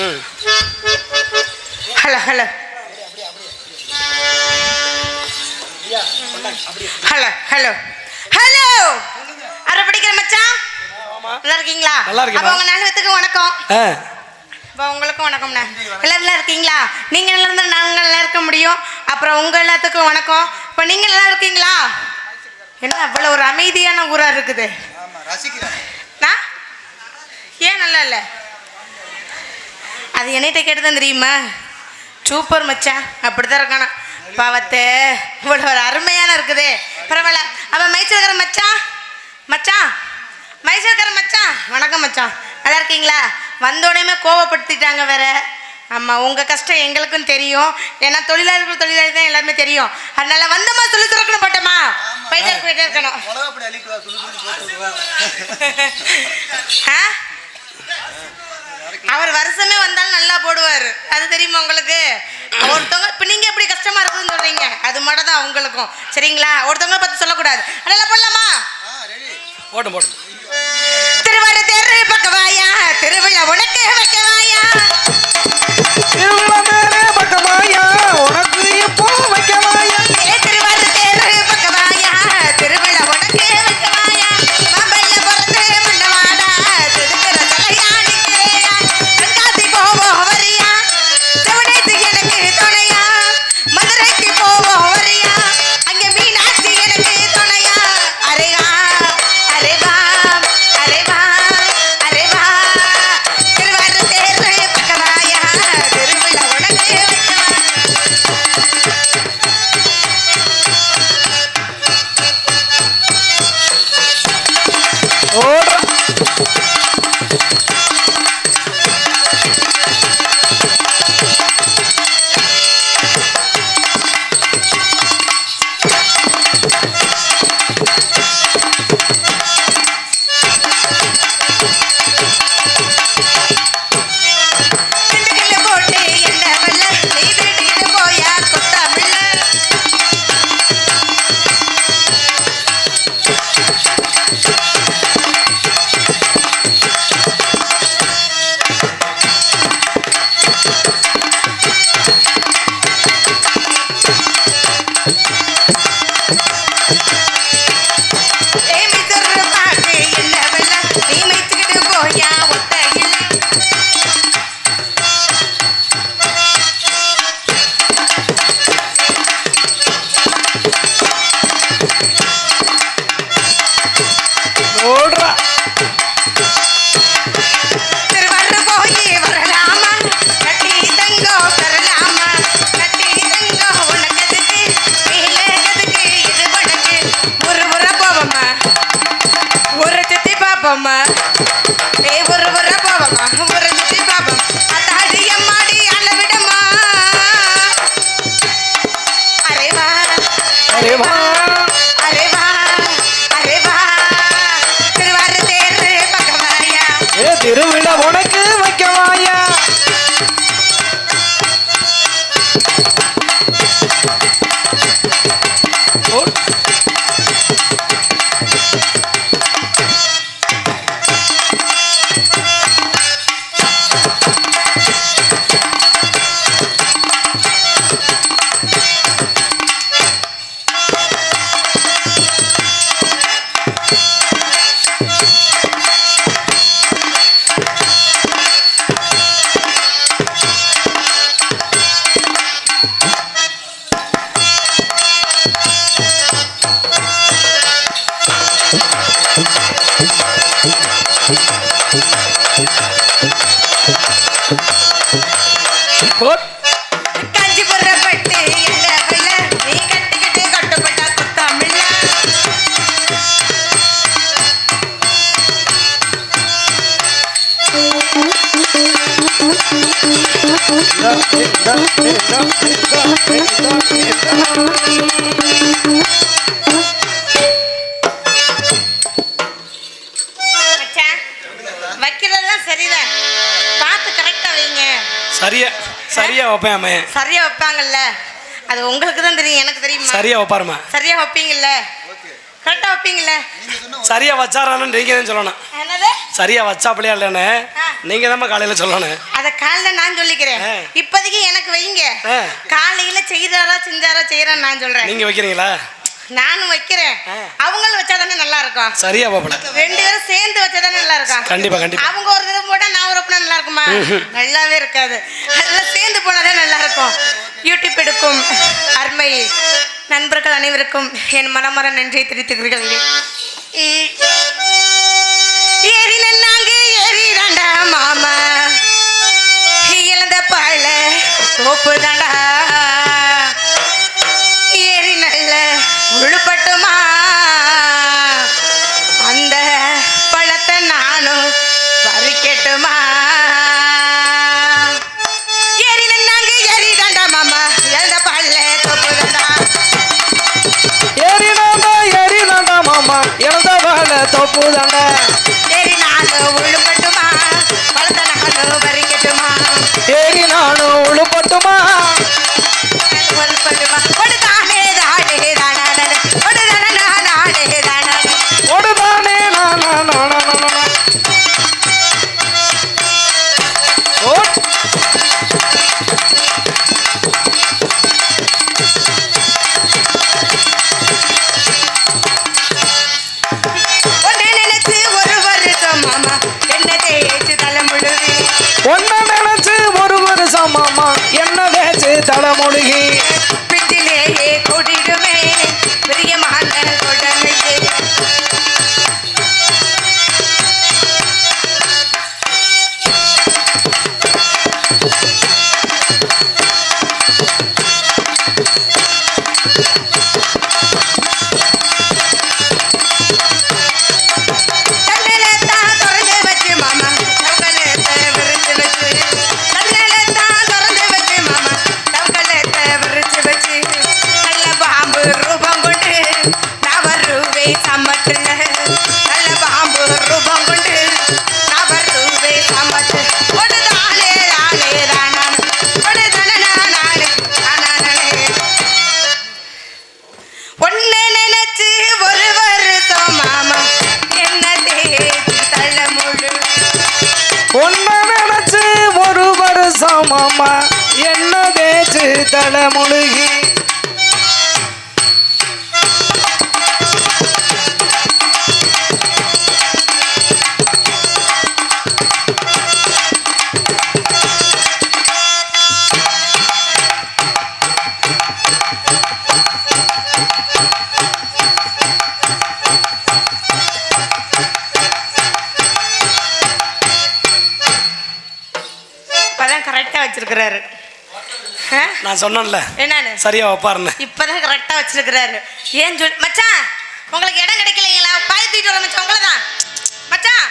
ம் hello hello. Hello hello. Hello! அரை படிக்கிற மச்சான்? நல்லா இருக்கீங்களா? நல்லா இருக்கேன், அப்போ மா. உங்க நாலு பேத்துக்கு வணக்கம். இப்போ உங்களுக்கும் வணக்கம்ண்ணா எல்லாம் நல்லா இருக்கீங்களா? நீங்கள் நல்லா இருந்தால் நாங்கள் நல்லா இருக்க முடியும். அப்புறம் உங்கள் எல்லாத்துக்கும் வணக்கம். இப்போ நீங்கள் நல்லா இருக்கீங்களா? என்ன அவ்வளோ ஒரு அமைதியான ஊராக இருக்குது. நான் ஏன் நல்லா இல்லை? அது என்னைட்ட கேட்டு தான் தெரியுமா? சூப்பர் மச்சான் அப்படிதான் இருக்கானா. பாவத்தை இவ்வளோ ஒரு அருமையான இருக்குதே. பரவாயில்ல. அவன் மைசூர்கார மச்சான் மச்சான் மைசூர்கார மச்சான். வணக்கம் மச்சான். நல்லா இருக்கீங்களா? வந்தோடனே கோவப்படுத்திட்டாங்க வேற. ஆமாம் உங்கள் கஷ்டம் எங்களுக்கும் தெரியும். ஏன்னா தொழிலாளர்கள் தொழிலாளி தான் எல்லாமே தெரியும். அதனால வந்தமா சொல்லி திறக்கணும் பட்டமா போயிட்டே போயிட்டே இருக்கணும். ஆ? அவர் வருஷமே வந்தாலும் நல்லா போடுவார். அது தெரியுமா உங்களுக்கு? ஒருத்தவங்க இப்போ நீங்கள் எப்படி கஷ்டமா இருக்குதுன்னு சொல்றீங்க. அது மட்டும் தான் உங்களுக்கும். சரிங்களா? ஒருத்தவங்க பற்றி சொல்லக்கூடாது. நல்லா போடலாமா? போட்டும் போட்டும். அரே வா சரியா சரியா வைப்பேன் சரியா வைப்பாங்கல்ல. அது உங்களுக்கு தான் தெரியும் எனக்கு தெரியுமா? சரியா வைப்பாருமா. சரியா வைப்பீங்கல்ல. கரெக்டா வைப்பீங்கல்ல. சரியா வச்சாரான்னு நீங்க தான் சொல்லணும். என்னது? சரியா வச்சாப்பிலையா இல்லைன்னு நீங்க தான் காலையில சொல்லணும். அத காலைல நான் சொல்லிக்கிறேன். இப்போதைக்கு எனக்கு வைங்க. காலையில செய்தாரா செஞ்சாரா செய்யறான்னு நான் சொல்றேன். நீங்க வைக்கிறீங்களா? நானும் வைக்கிறேன். அவங்களும் வச்சாதானே நல்லா இருக்கும் சரியா பாப்பல ரெண்டு பேரும் சேர்ந்து வச்சாதானே நல்லா இருக்கும் கண்டிப்பா கண்டிப்பா. அவங்க ஒரு தடவை போட்டா நான் ஒரு ஒப்பனா நல்லா இருக்குமா? நல்லாவே இருக்காது. நல்லா சேர்ந்து போனாதான் நல்லா இருக்கும் யூடியூப் எடுக்கும். அருமை. நண்பர்கள் அனைவருக்கும் என் மனமர நன்றியை தெரிவித்துக்கிறீர்கள் தோப்பு தாண்டா ஏறி நல்ல உழுப்பட்டுமா. அந்த பழத்தை நானும் பறிக்கட்டுமா. ஏறி தொப்பு தாண்டா ஒன்ன நினைச்சு ஒரு வருஷம் மாமா என்ன தேச்சு தலைமொழிகி நான் சொன்னேன்ல. என்னன்னு சரியா வைப்பாருன்னு. இப்பதான் கரெக்டா வச்சிருக்கிறாரு. ஏன் சொல் மச்சான் உங்களுக்கு இடம் கிடைக்கலைங்களா? பாய் தூக்கிட்டு வர மச்சான் உங்களை தான் மச்சான்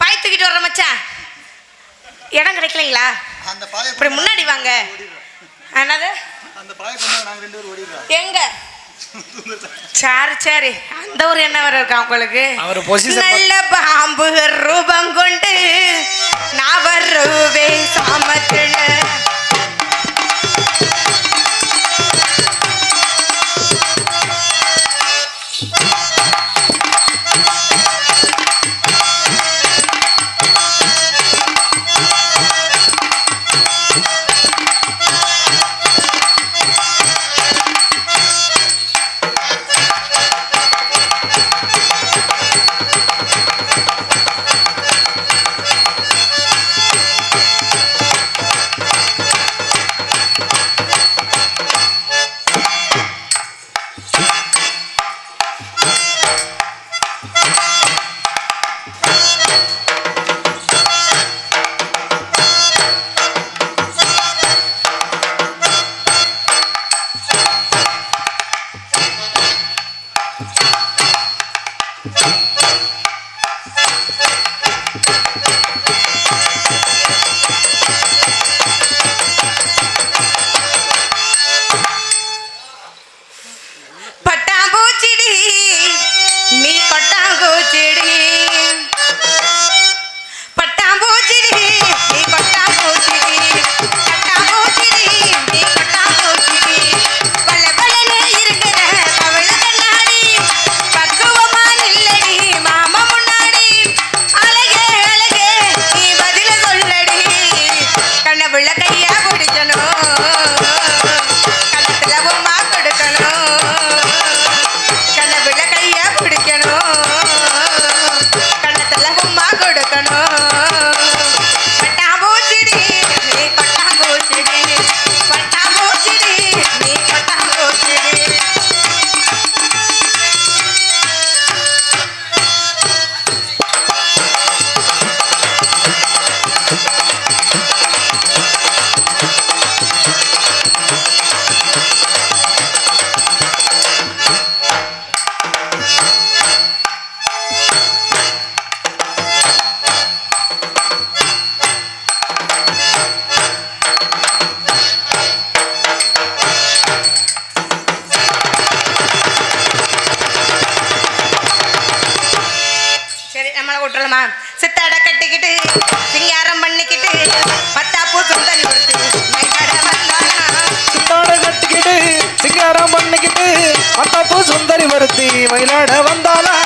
பாய் தூக்கிட்டு வர மச்சான். இடம் கிடைக்கலைங்களா? அந்த பாய இப்படி முன்னாடி வாங்க. என்னது? அந்த பாய கொண்டு நாங்க ரெண்டு பேரும் ஓடிடுறோம். எங்க? சரி சரி அந்த ஒரு என்ன வர இருக்கா உங்களுக்கு? அவர் பொசிஷன் நல்ல பாம்பு ரூபம் கொண்டு நான் வருவே சாமத்துல. விட்டுறலாமா சித்தாட கட்டிக்கிட்டு சிங்காரம் பண்ணிக்கிட்டு பத்தாப்பூ சித்தாட கட்டிக்கிட்டு சிங்காரம் பண்ணிக்கிட்டு மத்தாப்பூ சுந்தரி வருத்தி மயிலாட வந்தாளா?